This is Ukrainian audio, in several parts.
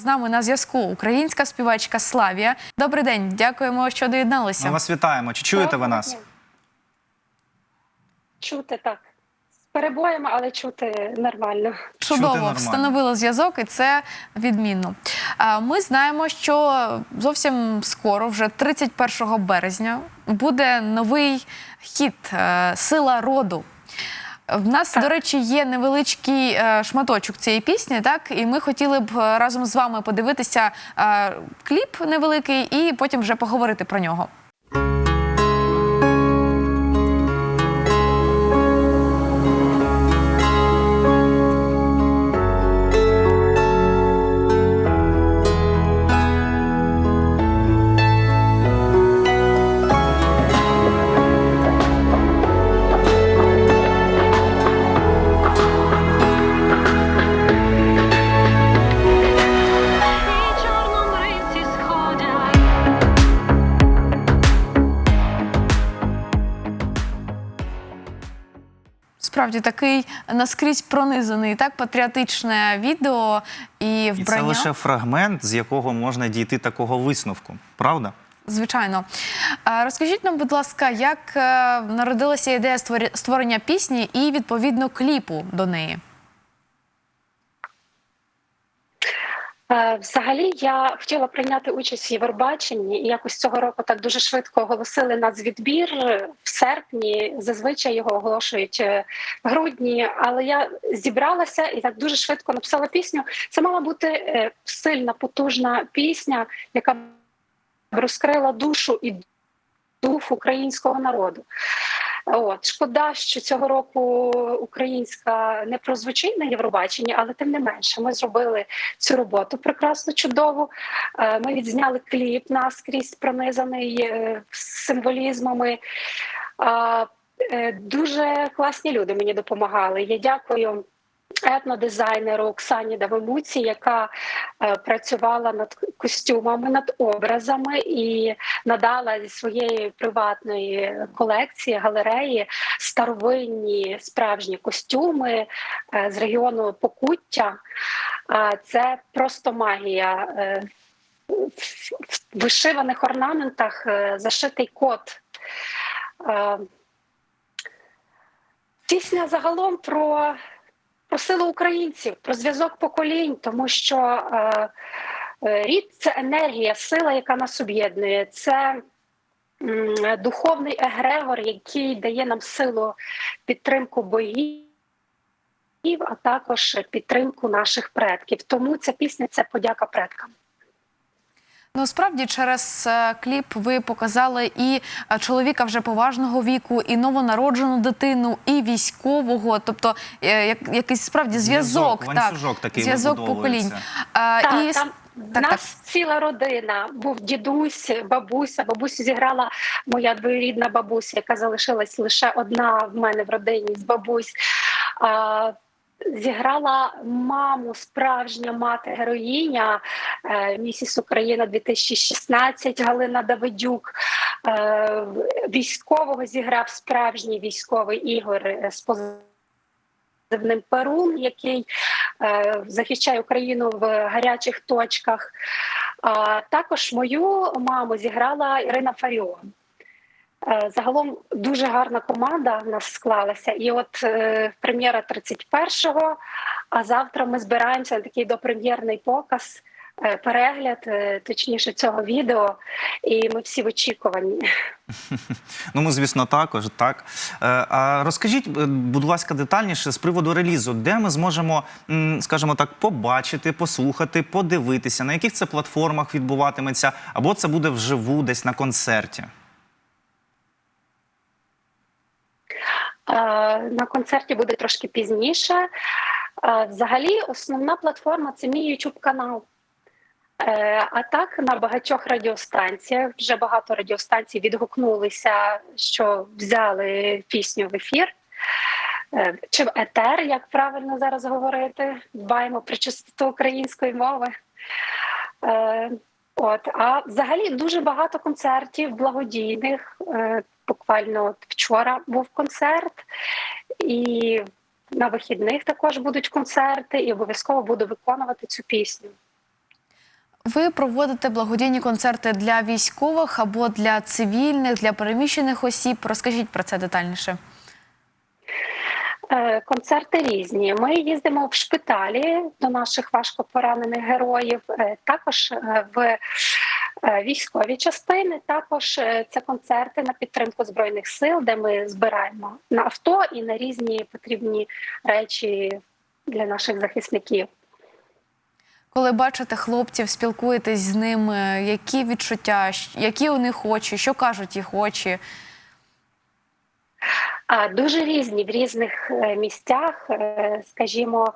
З нами на зв'язку українська співачка Славія. Добрий день, дякуємо, що доєдналися. Ми вас вітаємо. Чи чуєте ви нас? Чути так. З перебоями, але чути нормально. Чудово, нормально. встановили зв'язок, і це відмінно. А, Ми знаємо, що зовсім скоро, вже 31 березня, буде новий хіт е, Сила роду. В нас, Так. до речі, є невеличкий е, шматочок цієї пісні, так і ми хотіли б е, разом з вами подивитися е, кліп невеликий і потім вже поговорити про нього. Справді такий наскрізь пронизаний, так патріотичне відео і І вбрання. це лише фрагмент, з якого можна дійти такого висновку, правда? Звичайно. Розкажіть нам, будь ласка, як е, народилася ідея створення пісні і відповідно кліпу до неї? Е, Взагалі, я хотіла прийняти участь в Євробаченні, і якось цього року так дуже швидко оголосили нацвідбір в серпні. Зазвичай його оголошують е, в грудні. Але я зібралася і так дуже швидко написала пісню. Це мала бути е, сильна, потужна пісня, яка розкрила душу і дух українського народу. От шкода, що цього року українська не прозвучить на Євробаченні, але тим не менше, ми зробили цю роботу прекрасно чудову. Е, Ми відзняли кліп наскрізь пронизаний е, символізмами. Е, Дуже класні люди мені допомагали. Я дякую етнодизайнеру Оксані Давимуці, яка е, працювала над костюмами, над образами і надала зі своєї приватної колекції галереї старовинні справжні костюми е, з регіону Покуття. Це просто магія. Е, в вишиваних орнаментах зашитий кот. Е, Пісня загалом про, про силу українців, про зв'язок поколінь, тому що е, е, рід це енергія, сила, яка нас об'єднує. Це духовний егрегор, який дає нам силу підтримку боїв, а також підтримку наших предків. Тому ця пісня це подяка предкам. Ну справді через е, кліп ви показали і е, чоловіка вже поважного віку, і новонароджену дитину, і військового, тобто е, як, якийсь справді зв'язок, так, такий зв'язок поколінь. вибудовується. Так, і... там так, нас ціла родина. Був дідусь, бабуся. Бабусю зіграла моя двоюрідна бабуся, яка залишилась лише одна в мене в родині з бабусь. Зіграла маму, справжня мати героїня е, місіс Україна 2016 Галина Давидюк. Е, Військового зіграв справжній військовий ігор е, з позивним Перун, який захищає Україну в гарячих точках. А також мою маму зіграла Ірина Фаріон. Е, Загалом дуже гарна команда в нас склалася. І от е, прем'єра 31-го, а завтра ми збираємося на такий допрем'єрний показ, е, перегляд, е, точніше, цього відео. І ми всі в очікуванні. Ну, ми, звісно, також так. Е, А розкажіть, е, будь ласка, детальніше з приводу релізу, де ми зможемо, скажімо так, побачити, послухати, подивитися, на яких це платформах відбуватиметься, або це буде вживу десь на концерті. Е, На концерті буде трошки пізніше. Е, Взагалі, основна платформа це мій YouTube канал. Е, А так на багатьох радіостанціях вже багато радіостанцій відгукнулися, що взяли пісню в ефір. Е, Чи в етер, як правильно зараз говорити, дбаємо про чистоту української мови. Е, От, а взагалі дуже багато концертів благодійних. Е, Буквально вчора був концерт, і на вихідних також будуть концерти, і обов'язково буду виконувати цю пісню. Ви проводите благодійні концерти для військових або для цивільних, для переміщених осіб. Розкажіть про це детальніше. Е, Концерти різні. Ми їздимо в шпиталі до наших важко поранених героїв, е, також е, в військові частини. Також е, це концерти на підтримку збройних сил, де ми збираємо на авто і на різні потрібні речі для наших захисників. Коли бачите хлопців, спілкуєтесь з ними, які відчуття, які у них очі, що кажуть їх очі? Дуже різні в різних е, місцях, е, скажімо.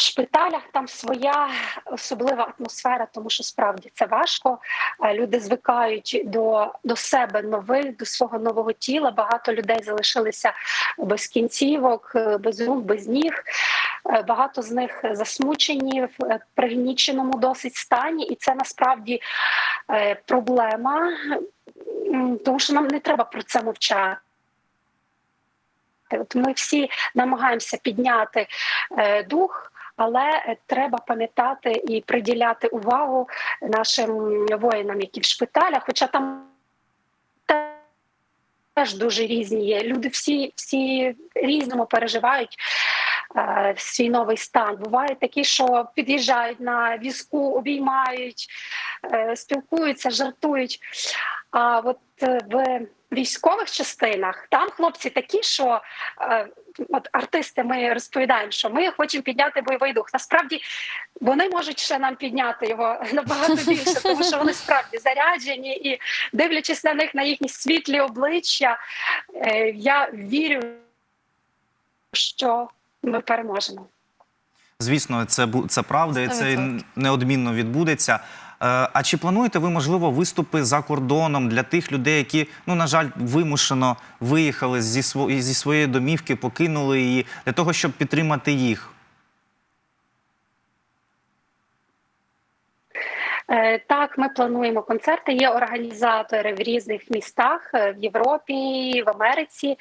В шпиталях там своя особлива атмосфера, тому що справді це важко. Люди звикають до, до себе нових, до свого нового тіла. Багато людей залишилися без кінцівок, е, без рук, без ніг. Е, Багато з них засмучені в е, пригніченому досить стані, і це насправді проблема, тому що нам не треба про це мовчати. От ми всі намагаємося підняти дух, але е, треба пам'ятати і приділяти увагу нашим воїнам, які в шпиталях, хоча там теж дуже різні є. Люди всі, всі різному переживають. е, Свій новий стан бувають такі, що під'їжджають на візку, обіймають, е, спілкуються, жартують. А от в військових частинах там хлопці такі, що е, от артисти, ми розповідаємо, що ми хочемо підняти бойовий дух. Насправді вони можуть ще нам підняти його набагато більше, тому що вони справді заряджені і дивлячись на них, на їхні світлі обличчя, е, я вірю, що ми переможемо. Звісно, це це правда, і це неодмінно відбудеться. Е, А чи плануєте ви, можливо, виступи за кордоном для тих людей, які, ну на жаль, вимушено виїхали зі сво- зі своєї домівки, покинули її для того, щоб підтримати їх? Е, Так, ми плануємо концерти. Є організатори в різних містах е, в Європі, в Америці,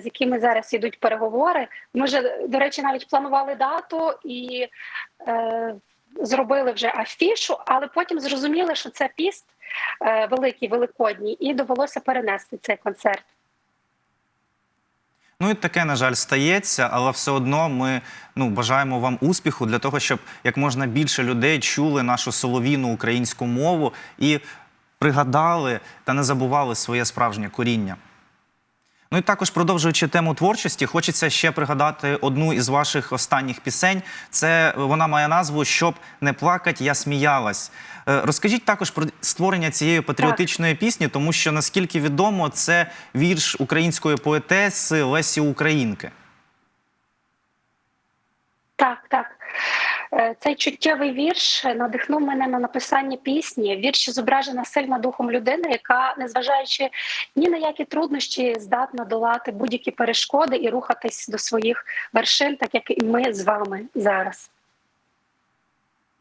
з якими зараз йдуть переговори. Ми вже, до речі, навіть планували дату і зробили вже афішу, але потім зрозуміли, що це піст е, великий, великодній, і довелося перенести цей концерт. Ну і таке, на жаль, стається, але все одно ми ну, бажаємо вам успіху для того, щоб як можна більше людей чули нашу солов'їну українську мову і пригадали та не забували своє справжнє коріння. Ну і також продовжуючи тему творчості, хочеться ще пригадати одну із ваших останніх пісень. Це вона має назву Щоб не плакать, я сміялась. Е, Розкажіть також про створення цієї патріотичної пісні, тому що наскільки відомо, це вірш української поетеси Лесі Українки. Так, так. Е, Цей чуттєвий вірш надихнув мене на написання пісні. Вірш зображена сильна духом людини, яка, незважаючи ні на які труднощі, здатна долати будь-які перешкоди і рухатись до своїх вершин, так як і ми з вами зараз.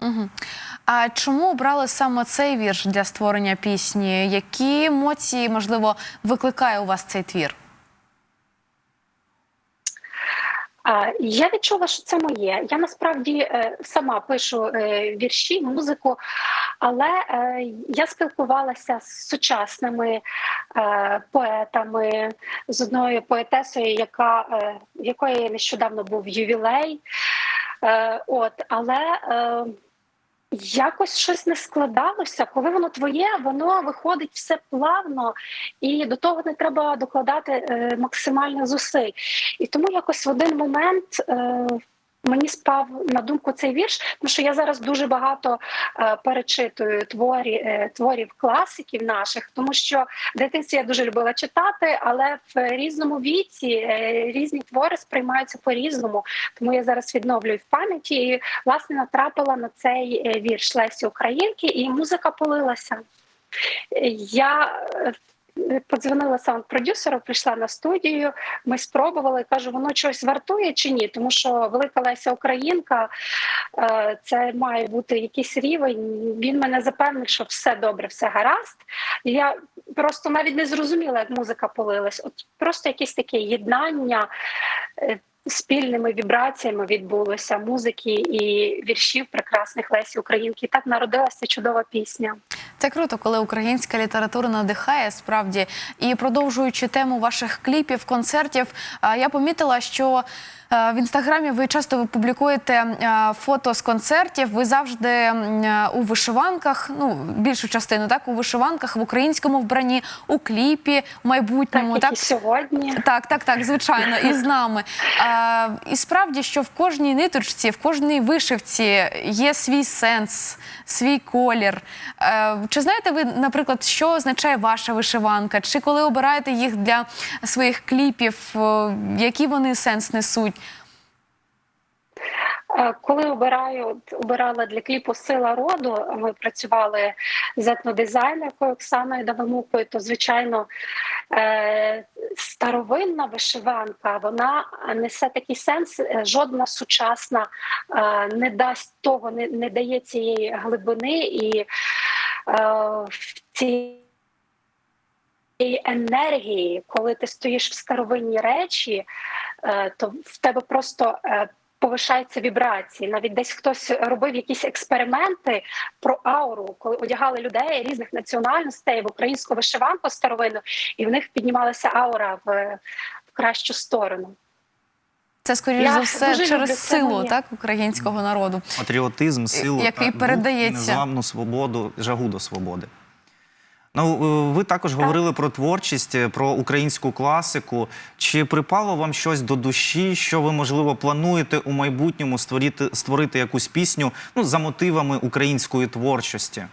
Угу. А чому обрали саме цей вірш для створення пісні? Які емоції, можливо, викликає у вас цей твір? А, Я відчула, що це моє. Я насправді е, сама пишу е, вірші, музику, але е, я спілкувалася з сучасними поетами, з одною поетесою, яка якої нещодавно був ювілей. От, але якось щось не складалося. Коли воно твоє, воно виходить все плавно, і до того не треба докладати е, максимально зусиль. І тому якось в один момент. Е, Мені спав на думку цей вірш, тому що я зараз дуже багато е, перечитую творі, е, творів класиків наших, тому що в дитинстві я дуже любила читати, але в різному віці е, різні твори сприймаються по-різному. Тому я зараз відновлюю в пам'яті і власне натрапила на цей е, вірш Лесі Українки, і музика полилася. Е, Я е, подзвонила саунд-продюсеру, прийшла на студію. Ми спробували. Кажу, воно щось вартує чи ні? Тому що велика Леся Українка е, це має бути якийсь рівень. Він мене запевнив, що все добре, все гаразд. Я просто навіть не зрозуміла, як музика полилась. От просто якесь таке єднання. Спільними вібраціями відбулося музики і віршів прекрасних Лесі Українки. І так народилася чудова пісня. Це круто, коли українська література надихає справді. І продовжуючи тему ваших кліпів, концертів, я помітила, що в інстаграмі ви часто публікуєте е, фото з концертів. Ви завжди у вишиванках, ну більшу частину, так у вишиванках, в українському вбранні, у кліпі в майбутньому. Так, як і сьогодні. Так, так, так, звичайно, і з нами. А, і справді, що в кожній ниточці, в кожній вишивці є свій сенс, свій колір. Е, чи знаєте ви, наприклад, що означає ваша вишиванка? Чи коли обираєте їх для своїх кліпів, е, який вони сенс несуть? Е, Коли обираю, обирала для кліпу Сила роду, ми працювали з етнодизайнеркою Оксаною Давимукою, то звичайно е, старовинна вишиванка вона несе такий сенс. е, Жодна сучасна е, не дасть того, не, не дає цієї глибини і е, цієї енергії, коли ти стоїш в старовинні речі, то в тебе просто повишаються вібрації. Навіть десь хтось робив якісь експерименти про ауру, коли одягали людей різних національностей в українську вишиванку старовинну, і в них піднімалася аура в, в кращу сторону. Це скоріш Я за все дуже люблю через силу так українського народу. Патріотизм, силу, який та передається. незламну свободу, жагу до свободи. Ну, е, ви також говорили про творчість, е, про українську класику. Чи припало вам щось до душі, що ви, можливо, плануєте у майбутньому створити, створити якусь пісню ну, за мотивами української творчості?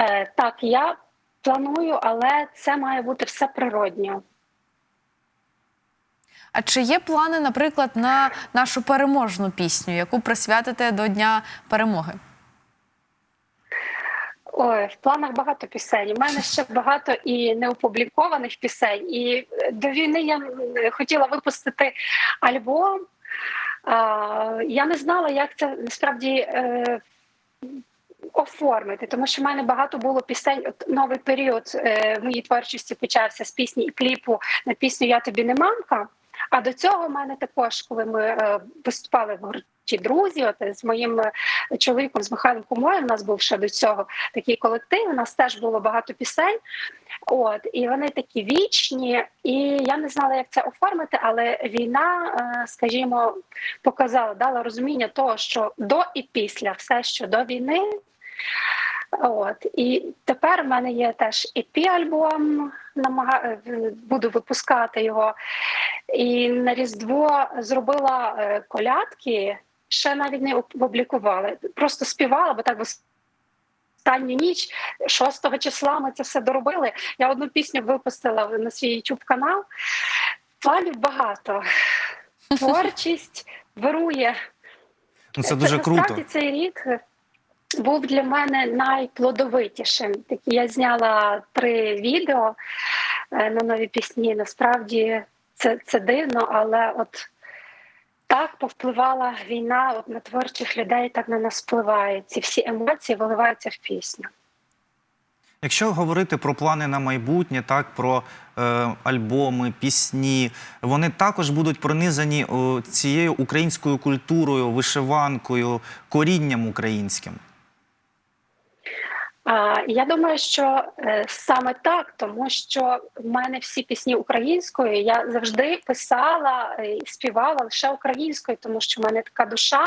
Е, так, я планую, але це має бути все природньо. А чи є плани, наприклад, на нашу переможну пісню, яку присвятите до Дня перемоги? Ой, в планах багато пісень. У мене ще багато і неопублікованих пісень. І до війни я хотіла випустити альбом. Я не знала, як це насправді е, оформити, тому що в мене багато було пісень. От новий період е, моїй творчості почався з пісні і кліпу на пісню Я тобі не мамка. А до цього в мене також, коли ми е, виступали в гурті друзі, от з моїм е, чоловіком з Михайлом Кумою, у нас був ще до цього такий колектив. У нас теж було багато пісень. От і вони такі вічні, і я не знала, як це оформити, але війна, е, скажімо, показала, дала розуміння того, що до і після все, що до війни. От і тепер в мене є теж ep альбом намага... буду випускати його. І на Різдво зробила е, колядки, ще навіть не опублікувала. Просто співала, бо так в останню ніч, 6 числа, ми це все доробили. Я одну пісню випустила на свій YouTube канал. Планів багато. Творчість вирує. Ну, це дуже круто. Насправді цей рік був для мене найплодовитішим. Такі я зняла три відео е, на нові пісні. Насправді це, це дивно, але от так повпливала війна от на творчих людей, так на нас впливає. Ці всі емоції виливаються в пісню. Якщо говорити про плани на майбутнє, так про е, альбоми, пісні, вони також будуть пронизані о, цією українською культурою, вишиванкою, корінням українським. Я думаю, що е, саме так, тому що в мене всі пісні українською. Я завжди писала е, і співала лише українською, тому що в мене така душа.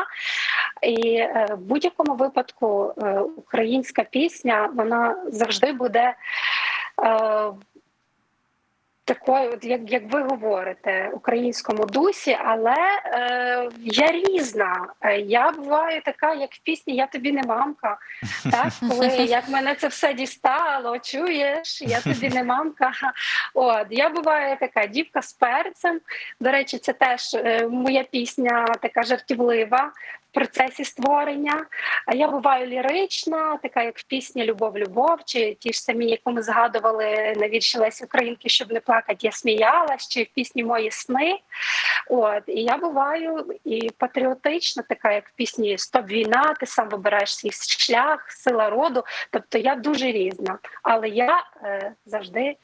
І е, в будь-якому випадку українська пісня вона завжди буде. Такою, от як, як ви говорите, українському дусі, але е, я різна. Е, Я буваю така, як в пісні Я тобі не мамка. Так, коли як мене це все дістало, чуєш, я тобі не мамка. От я буваю така дівка з перцем. До речі, це теж е, моя пісня така жартівлива процесі створення. Я буваю лірична, така як в пісні Любов, любов, чи ті ж самі, яку ми згадували на вірші Лесі Українки, щоб не плакати, я сміялась, чи в пісні Мої сни. От і я буваю і патріотична, така як в пісні Стоп війна, ти сам вибираєш свій шлях, сила роду. Тобто я дуже різна, але я е, завжди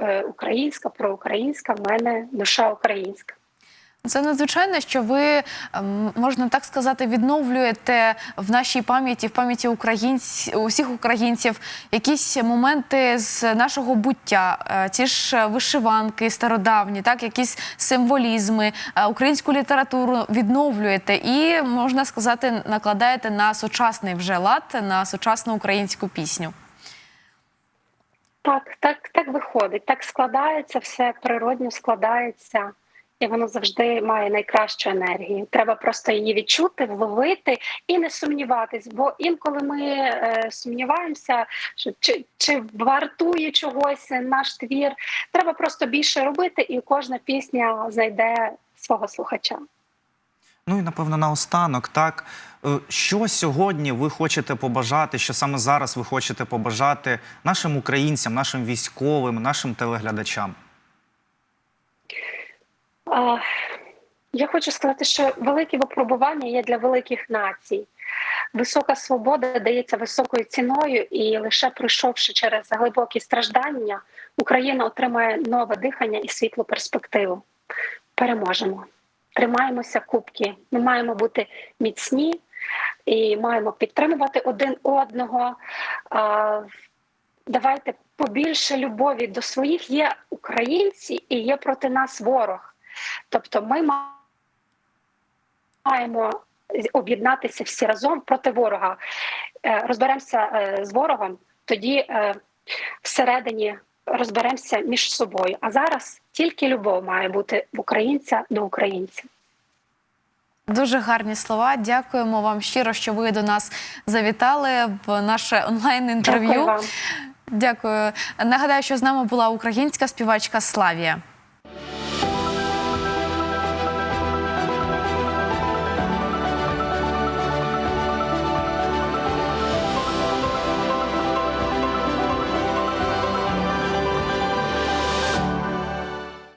е, українська, проукраїнська, в мене душа українська. Це надзвичайно, що ви ем, можна так сказати, відновлюєте в нашій пам'яті, в пам'яті українць, усіх українців якісь моменти з нашого буття, Е, ті ж вишиванки стародавні, так якісь символізми, е, українську літературу відновлюєте і можна сказати, накладаєте на сучасний вже лад, на сучасну українську пісню. Так, так, так виходить. Так складається, все природньо складається, і воно завжди має найкращу енергію. Треба просто її відчути, вловити і не сумніватись. Бо інколи ми е, сумніваємося, що чи, чи вартує чогось наш твір. Треба просто більше робити, і кожна пісня знайде свого слухача. Ну і напевно наостанок, так е, що сьогодні ви хочете побажати, що саме зараз ви хочете побажати нашим українцям, нашим військовим, нашим телеглядачам? Я хочу сказати, що великі випробування є для великих націй. Висока свобода дається високою ціною, і лише пройшовши через глибокі страждання, Україна отримає нове дихання і світлу перспективу. Переможемо, тримаємося кубки. Ми маємо бути міцні і маємо підтримувати один одного. Давайте побільше любові до своїх. Є українці і є проти нас ворог. Тобто ми маємо об'єднатися всі разом проти ворога. Е, Розберемося е, з ворогом, тоді е, всередині розберемося між собою. А зараз тільки любов має бути в українця до українця. Дуже гарні слова. Дякуємо вам щиро, що ви до нас завітали в наше онлайн інтерв'ю. Дякую вам. Дякую. Нагадаю, що з нами була українська співачка Славія.